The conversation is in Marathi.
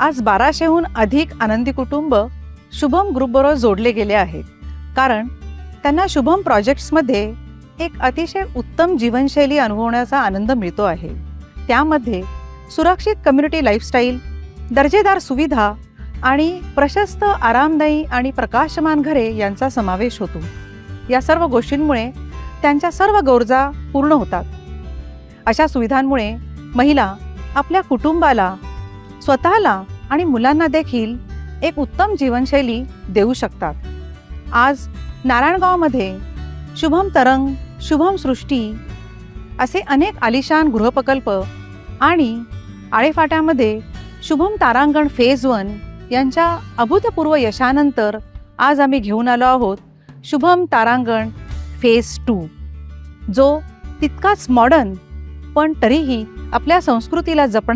आज बाराशेहून अधिक आनंदी कुटुंब शुभम ग्रुपबरोबर जोडले गेले आहेत. कारण त्यांना शुभम प्रोजेक्ट्समध्ये एक अतिशय उत्तम जीवनशैली अनुभवण्याचा आनंद मिळतो आहे. त्यामध्ये सुरक्षित कम्युनिटी लाईफस्टाईल दर्जेदार सुविधा आणि प्रशस्त आरामदायी आणि प्रकाशमान घरे यांचा समावेश होतो. या सर्व गोष्टींमुळे त्यांच्या सर्व गरजा पूर्ण होतात. अशा सुविधांमुळे महिला आपल्या कुटुंबाला स्वतःला आणि मुलांना देखील एक उत्तम जीवनशैली देऊ शकतात. आज नारायणगावमध्ये शुभम तरंग शुभम सृष्टी असे अनेक आलिशान गृहप्रकल्प आणि आळेफाट्यामध्ये शुभम तारांगण फेज वन यांच्या अभूतपूर्व यशानंतर आज आम्ही घेऊन आलो आहोत शुभम तारांगण फेज टू जो तितकाच मॉडर्न पण तरीही आपल्या संस्कृतीला जपणा